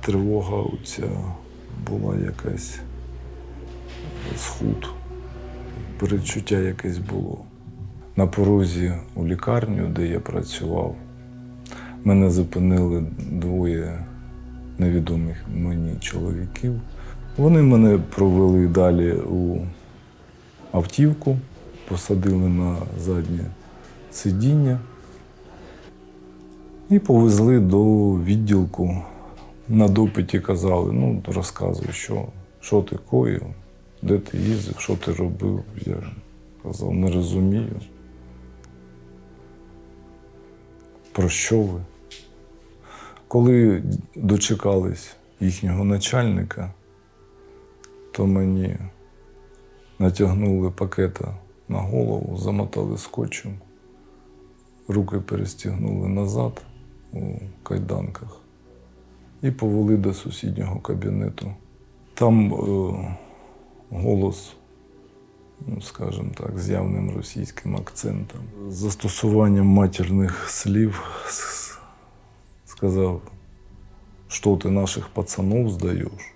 тривога оця була якась схуд, перечуття якесь було. На порозі у лікарню, де я працював, мене зупинили двоє невідомих мені чоловіків. Вони мене провели далі у автівку, посадили на заднє сидіння і повезли до відділку. На допиті казали, ну, розказуй, що, що ти коїв, де ти їздив, що ти робив. Я казав, не розумію. Про що ви? Коли дочекались їхнього начальника, то мені натягнули пакета на голову, замотали скотчем, руки перестягнули назад у кайданках і повели до сусіднього кабінету. Там е, голос, ну, скажімо так, з явним російським акцентом, застосуванням матірних слів сказав, що ти наших пацанов здаєш,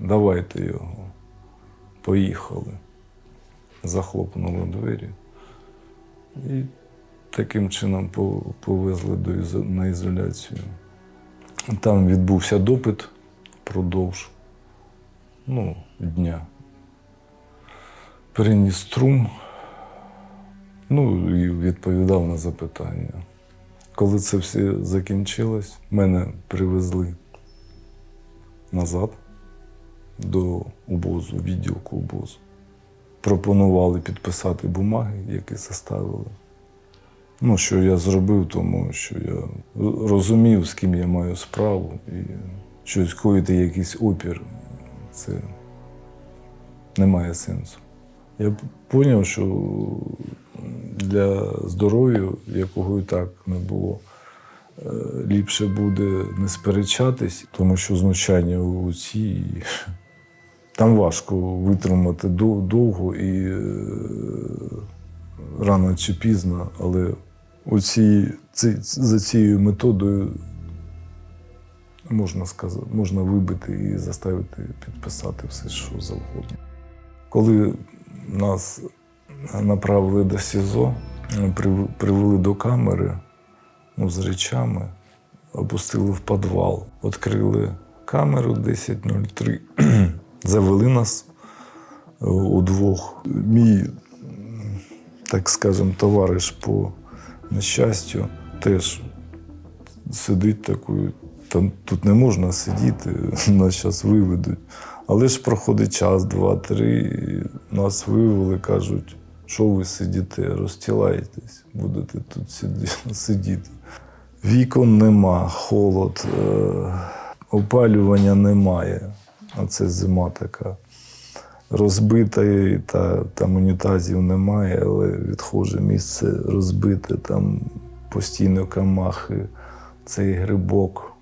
давайте його. Поїхали. Захлопнули двері. І таким чином повезли на ізоляцію. Там відбувся допит впродовж ну, дня. Переніс струм, ну і відповідав на запитання. Коли це все закінчилось, мене привезли назад до обозу, відділку обозу. Пропонували підписати бумаги, які составили. Ну, що я зробив, тому що я розумів, з ким я маю справу, і щось коїти якийсь опір, це не має сенсу. Я зрозумів, що для здоров'я, якого і так не було, е, ліпше буде не сперечатись, тому що знущання у цій там важко витримати довго і е, рано чи пізно, але оці, ці, за цією методою можна сказати, можна вибити і заставити підписати все, що завгодно. Коли нас направили до СІЗО, прив- привели до камери ну, з речами, опустили в підвал, відкрили камеру 10.03, завели нас е, удвох. Мій, так скажем, товариш по нещастю теж сидить такою. Там тут не можна сидіти, нас зараз виведуть. Але ж проходить час, два-три, нас вивели, кажуть, що ви сидите, розтілаєтесь, будете тут сидіти. Вікон нема, холод, е, опалювання немає. А це зима така. Розбита та, там унітазів немає, але відхоже місце розбите, там постійно камахи, цей грибок.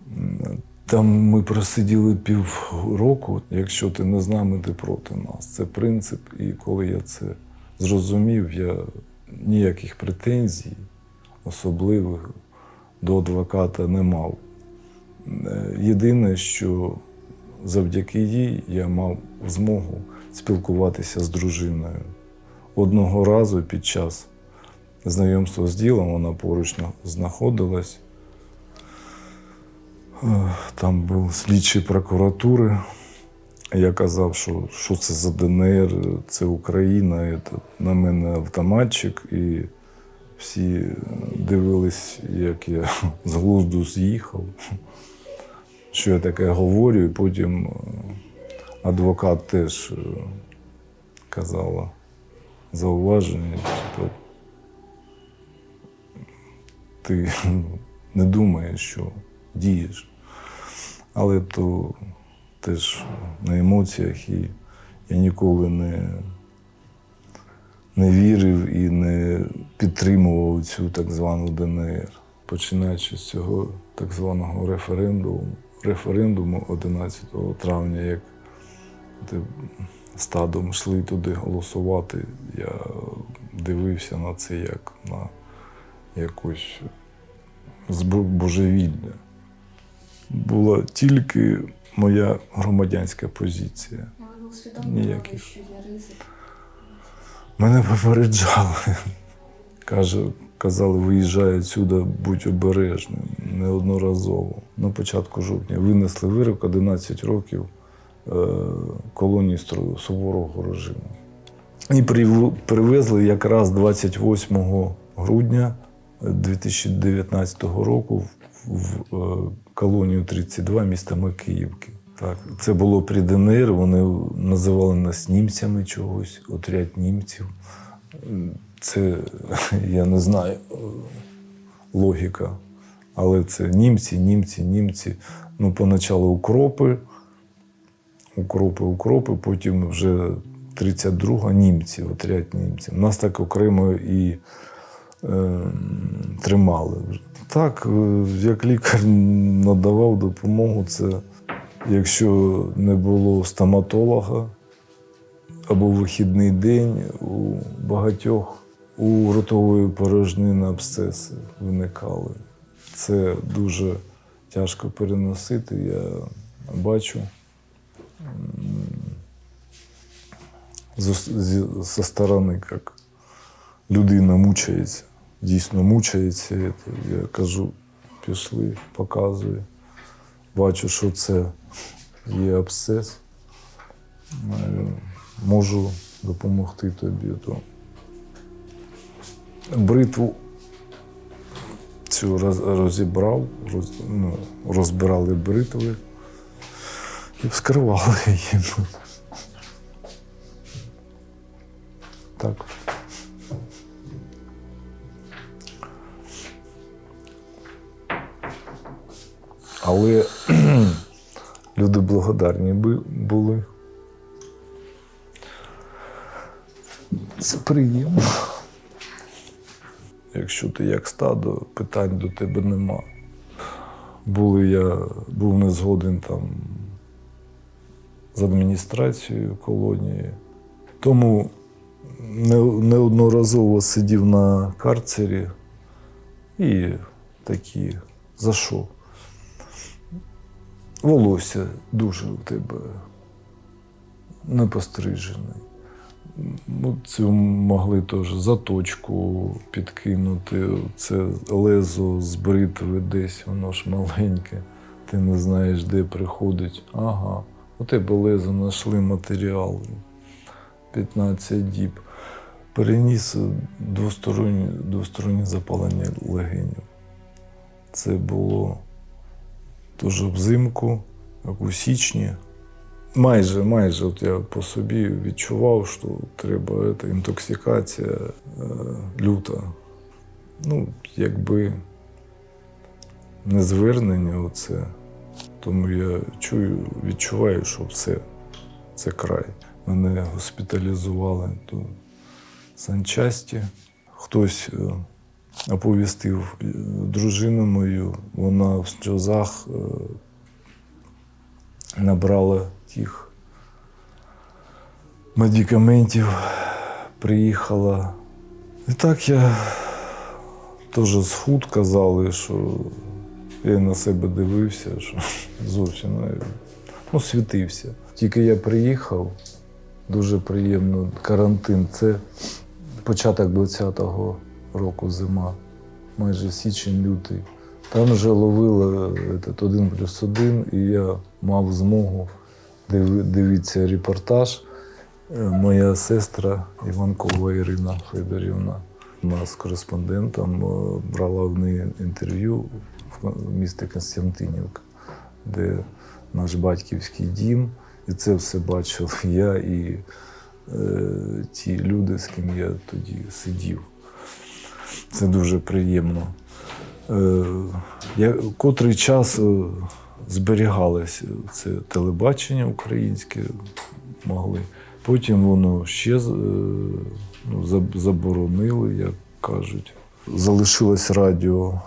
Там ми просиділи півроку. Якщо ти не з нами, ти проти нас. Це принцип. І коли я це зрозумів, я ніяких претензій особливих до адвоката не мав. Е, Єдине, що завдяки їй я мав змогу спілкуватися з дружиною. Одного разу під час знайомства з ділом вона поруч знаходилась. Е, Там був слідчий прокуратури. Я казав, що, що це за ДНР, це Україна, це на мене автоматчик, і всі дивились, як я з глузду з'їхав, що я таке говорю, і потім е, адвокат теж е, казала зауваження, типу, ти не думаєш, що дієш. Але то теж на емоціях і я ніколи не, не вірив і не підтримував цю так звану ДНР. Починаючи з цього так званого референдуму, референдуму 11 травня, як де стадом йшли туди голосувати, я дивився на це як на якусь божевілля. була тільки моя громадянська позиція. Ви усвідомлювали, Ніяких. що є ризик. Мене попереджали. Каже, казали, виїжджай відсюди, будь обережним. Неодноразово. На початку жовтня винесли вирок 11 років колонії суворого режиму. І привезли якраз 28 грудня 2019 року в, е, колонію 32 міста Макіївки. Так, це було при ДНР, вони називали нас німцями чогось, отряд німців. Це, я не знаю, е, логіка. Але це німці, німці, німці. Ну, поначалу укропи, укропи, укропи, потім вже 32-га німці, отряд німців. Нас так окремо і е, тримали. Так, е, як лікар надавав допомогу, це якщо не було стоматолога або вихідний день, у багатьох у ротової порожнини абсцеси виникали. Це дуже тяжко переносити. Я бачу зі- сторони, як людина мучається, дійсно мучається. Я кажу, пішли, показую. Бачу, що це є абсцес. Можу допомогти тобі. То бритву цю розібрав, роз, ну, розбирали бритви і вскривали її. Так. Але люди благодарні були. Це приємно. Якщо ти як стадо, питань до тебе нема. Були я був не згоден там з адміністрацією колонії. Тому неодноразово сидів на карцері і такі, за що? Волосся дуже у тебе не пострижене. Ну, цю могли теж заточку підкинути. Це лезо з бритви десь, воно ж маленьке. Ти не знаєш, де приходить. Ага, у тебе лезо знайшли матеріал. 15 діб. Переніс двостороннє, двостороннє запалення легенів. Це було теж взимку, як у січні. Майже, майже от я по собі відчував, що треба це, інтоксикація е, люта. Ну, якби не звернення, оце. Тому я чую, відчуваю, що все, це край. Мене госпіталізували до санчасті. Хтось е, оповістив е, дружину мою, вона в сльозах е, набрала тих медикаментів, приїхала. І так я теж схуд казали, що я на себе дивився, що зовсім ну, ну, світився. Тільки я приїхав, дуже приємно. Карантин це початок 20-го року зима, майже січень-лютий. Там вже ловили один плюс один, і я мав змогу дивитися репортаж. Е, Моя сестра Іванкова Ірина Федорівна, вона з кореспондентом е, брала в неї інтерв'ю в місті Константинівка, де наш батьківський дім. І це все бачив я і е, ті люди, з ким я тоді сидів. Це дуже приємно. Е, я, котрий час е, зберігалося це телебачення українське могли. Потім воно ще е, ну, заборонили, як кажуть. Залишилось радіо,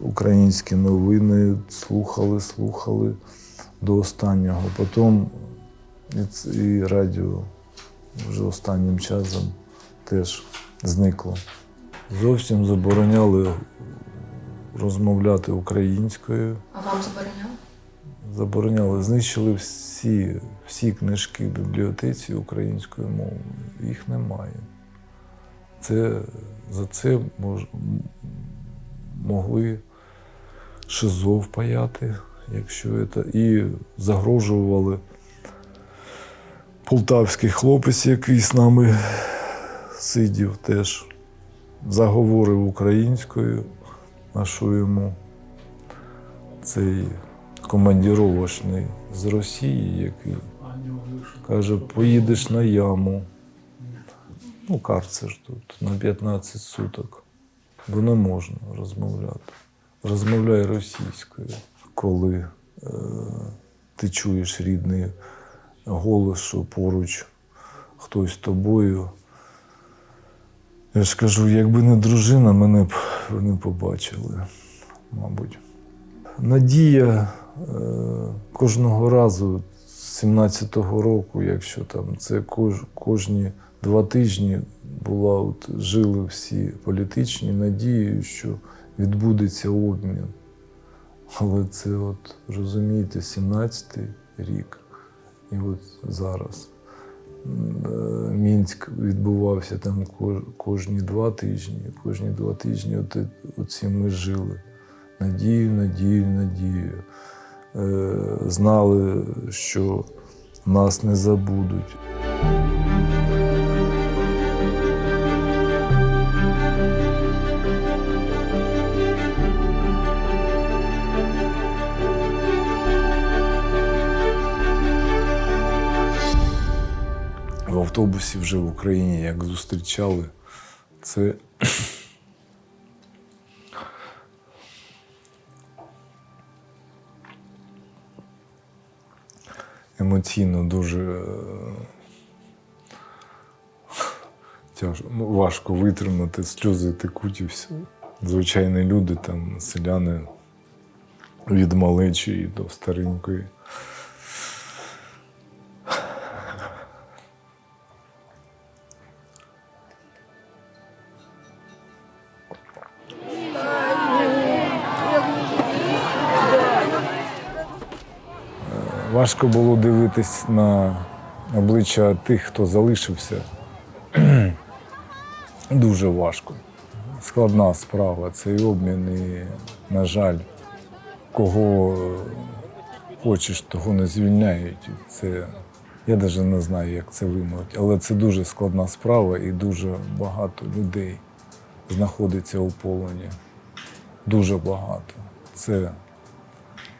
українські новини, слухали, слухали до останнього. Потім і, і радіо вже останнім часом теж зникло. Зовсім забороняли розмовляти українською. А вам забороняли? Забороняли, знищили всі, всі книжки в бібліотеці українською мовою. Їх немає. Це, за це мож, могли ШИЗО впаяти, якщо це. І загрожували полтавський хлопець, який з нами сидів теж, заговорив українською, на що йому цей командіровочний з Росії, який каже, поїдеш на яму. Ну, карцер тут на 15 суток. Бо не можна розмовляти. Розмовляй російською, коли е, ти чуєш рідний голос, що поруч хтось з тобою. Я ж кажу, якби не дружина, мене б не побачили, мабуть. Надія е, кожного разу з 17-го року, якщо там це кож, кожні два тижні була, от, жили всі політичні надією, що відбудеться обмін. Але це, от, розумієте, 17-й рік. І от зараз. Е, Мінськ відбувався там кожні два тижні, кожні два тижні от, оці ми жили. Надію, надію, надію. Е, знали, що нас не забудуть. Автобусі вже в Україні як зустрічали, це емоційно дуже е, тяжко, ну, важко витримати, сльози текуть і все. Звичайні люди, там, селяни від малечі до старенької. Важко було дивитись на обличчя тих, хто залишився. Дуже важко. Складна справа, цей обмін. І, на жаль, кого хочеш, того не звільняють. Це, я навіть не знаю, як це вимовити. Але це дуже складна справа і дуже багато людей знаходиться у полоні. Дуже багато. Це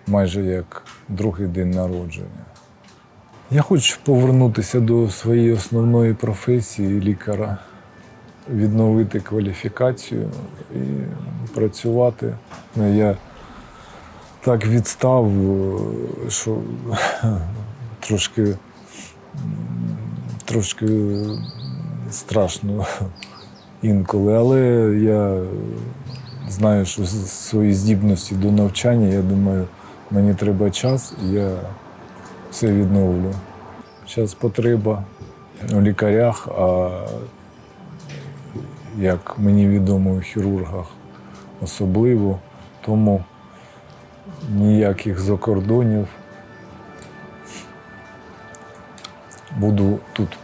майже як другий день народження. Я хочу повернутися до своєї основної професії лікаря, відновити кваліфікацію і працювати. Ну, Я так відстав, що трошки, трошки страшно інколи, але я знаю, що свої здібності до навчання, я думаю, мені треба час, і я все відновлю. Зараз потреба у лікарях, а як мені відомо, у хірургах особливо, тому ніяких закордонів. Буду тут